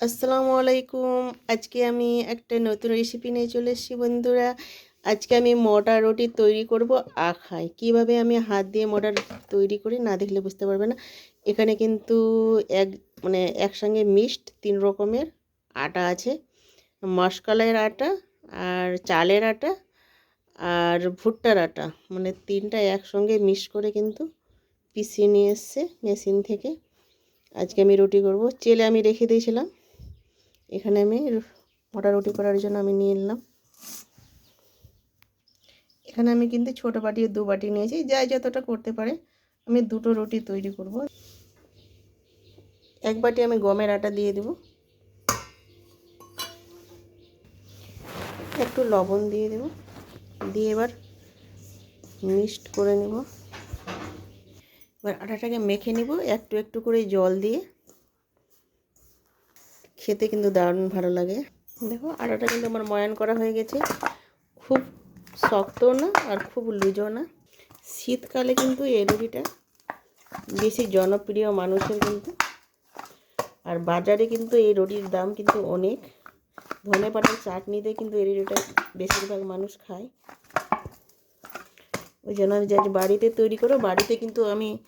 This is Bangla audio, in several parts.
আসসালামু আলাইকুম। আজকে আমি একটা নতুন রেসিপি নিয়ে চলে এসেছি বন্ধুরা। আজকে আমি মোটা রুটি তৈরি করব আখায়। কীভাবে আমি হাত দিয়ে মোটা তৈরি করি না দেখলে বুঝতে পারবে না। এখানে কিন্তু এক মানে একসঙ্গে মিক্সড তিন রকমের আটা আছে। মশকালের আটা আর চালের আটা আর ভুট্টার আটা। মানে তিনটা একসঙ্গে মিক্স করে কিন্তু পিছিয়ে নিয়ে এসছে মেশিন থেকে। আজকে আমি রুটি করব। চেলে আমি রেখে দিয়েছিলাম। এখানে আমি মোটা রুটি করার জন্য আমি নিয়ে নিলাম। এখানে আমি কিন্তু ছোটো বাটি দু বাটি নিয়েছি যাই যতটা করতে পারে আমি দুটো রুটি তৈরি করব। এক বাটি আমি গমের আটা দিয়ে দেব। একটু লবণ দিয়ে দেব। দিয়ে এবার মিক্সড করে নেব। এবার আটাটাকে মেখে নিব, একটু একটু করে জল দিয়ে। খেতে কিন্তু দারুণ ভালো লাগে। দেখো, আটাটা কিন্তু আমার ময়ান করা হয়ে গেছে। খুব শক্তও না আর খুব লুজও না। শীতকালে কিন্তু এই রুটিটা বেশি জনপ্রিয় মানুষের কিন্তু। আর বাজারে কিন্তু এই রুটির দাম কিন্তু অনেক। ধনে পাতার চাটনিতে কিন্তু এই রুটিটা বেশিরভাগ মানুষ খায়। ওই জন্য আমি যাই বাড়িতে তৈরি করো, বাড়িতে কিন্তু আমি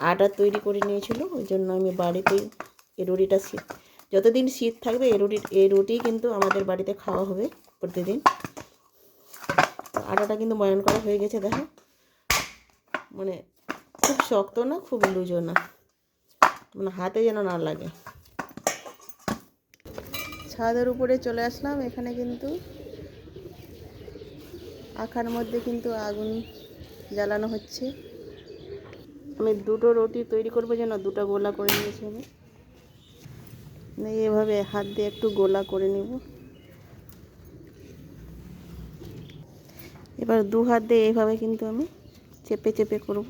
আটা তৈরি করে নিয়েছিল। ওই জন্য আমি বাড়িতেই এই রুটিটা যতদিন শীত থাকবে এই রুটি এই রুটি কিন্তু আমাদের বাড়িতে খাওয়া হবে প্রতিদিন। আটাটা কিন্তু ময়ন করা হয়ে গেছে, দেখো। মানে খুব শক্ত না, খুব লুজো না। মানে হাতে যেন না লাগে। ছাদের উপরে চলে আসলাম, এখানে কিন্তু আখার মধ্যে কিন্তু আগুন জ্বালানো হচ্ছে। আমি দুটো রুটি তৈরি করব যেন দুটো গোলা করে নিয়েছি আমি। এভাবে হাত দিয়ে একটু গোলা করে নিব। এবার দু হাত দিয়ে এইভাবে কিন্তু আমি চেপে চেপে করব।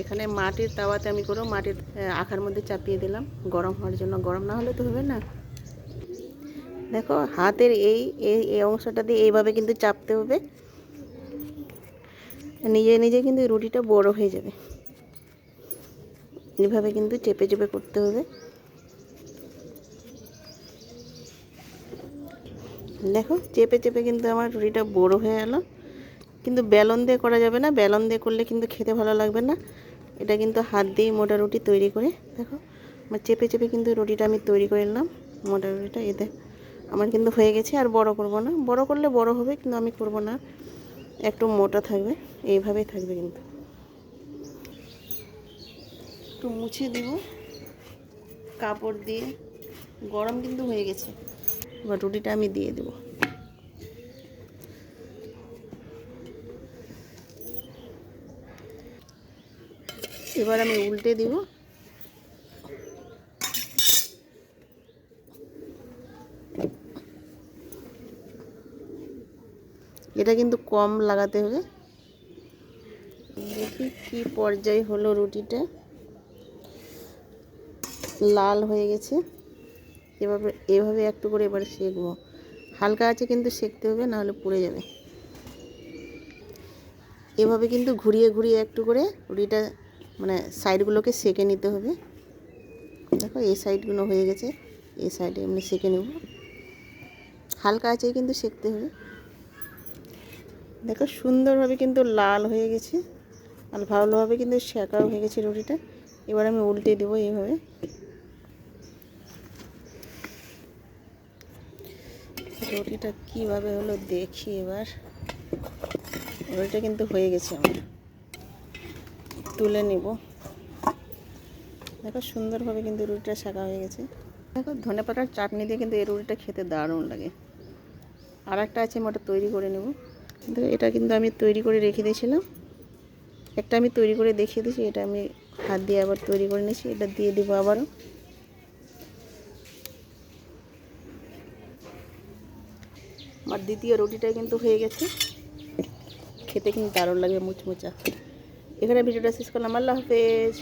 এখানে মাটির তাওয়াতে আমি করব মাটির আখার মধ্যে চাপিয়ে দিলাম। গরম হওয়ার জন্য গরম না হলে তো হবে না। দেখো, হাতের এই এই অংশটা দিয়ে এইভাবে কিন্তু চাপতে হবে। নিজে নিজে কিন্তু রুটিটা বড় হয়ে যাবে। এভাবে কিন্তু চেপে চেপে করতে হবে। দেখো, চেপে চেপে কিন্তু আমার রুটিটা বড় হয়ে গেল। কিন্তু বেলন দিয়ে করা যাবে না। বেলন দিয়ে করলে কিন্তু খেতে ভালো লাগবে না। এটা কিন্তু হাত দিয়ে মোটা রুটি তৈরি করে। দেখো, আমার চেপে চেপে কিন্তু রুটিটা আমি তৈরি করে নিলাম। মোটা রুটিটা, এতে আমার কিন্তু হয়ে গেছে। আর বড় করব না। বড় করলে বড় হবে, কিন্তু আমি করব না। একটু মোটা থাকবে, এইভাবেই থাকবে কিন্তু। একটু মুছে দিব। কাপড় দিয়ে, গরম কিন্তু হয়ে গেছে। এবার রুটিটা আমি দিয়ে দেব। এবার আমি উল্টে দিব। এটা কিন্তু কম লাগাতে হবে। দেখি কি পর্যায় হলো রুটিটা। লাল হয়ে গেছে। এভাবে এভাবে একটু করে এবার সেঁকবো। হালকা আছে কিন্তু সেঁকতে হবে, নাহলে পুড়ে যাবে। এভাবে কিন্তু ঘুরিয়ে ঘুরিয়ে একটু করে রুটিটা মানে সাইডগুলোকে সেঁকে নিতে হবে। দেখো, এই সাইডগুলো হয়ে গেছে, এই সাইডে এমনি সেঁকে নেব। হালকা আছে কিন্তু সেঁকতে হবে। দেখো সুন্দরভাবে কিন্তু লাল হয়ে গেছে আর ভালোভাবে কিন্তু শেঁকাও হয়ে গেছে রুটিটা। এবার আমি উল্টে দেবো এইভাবে। রুটিটা কীভাবে হলো দেখি এবার। রুটিটা কিন্তু হয়ে গেছে আমার। তুলে নিব। দেখো সুন্দরভাবে কিন্তু রুটিটা শাঁকা হয়ে গেছে। দেখো ধনে পাতার চাটনি দিয়ে কিন্তু এই রুটিটা খেতে দারুণ লাগে। আর একটা আছে মোটা তৈরি করে নেব। কিন্তু এটা কিন্তু আমি তৈরি করে রেখে দিয়েছিলাম। একটা আমি তৈরি করে দেখিয়ে দিয়েছি, এটা আমি হাত দিয়ে আবার তৈরি করে নিয়েছি, এটা দিয়ে দেবো আবারও। আমার দ্বিতীয় রুটিটা কিন্তু হয়ে গেছে। খেতে কিন্তু দারুণ লাগে, মুচমুচা। এখানে ভিডিওটা শেষ করলাম, আল্লাহ হাফেজ।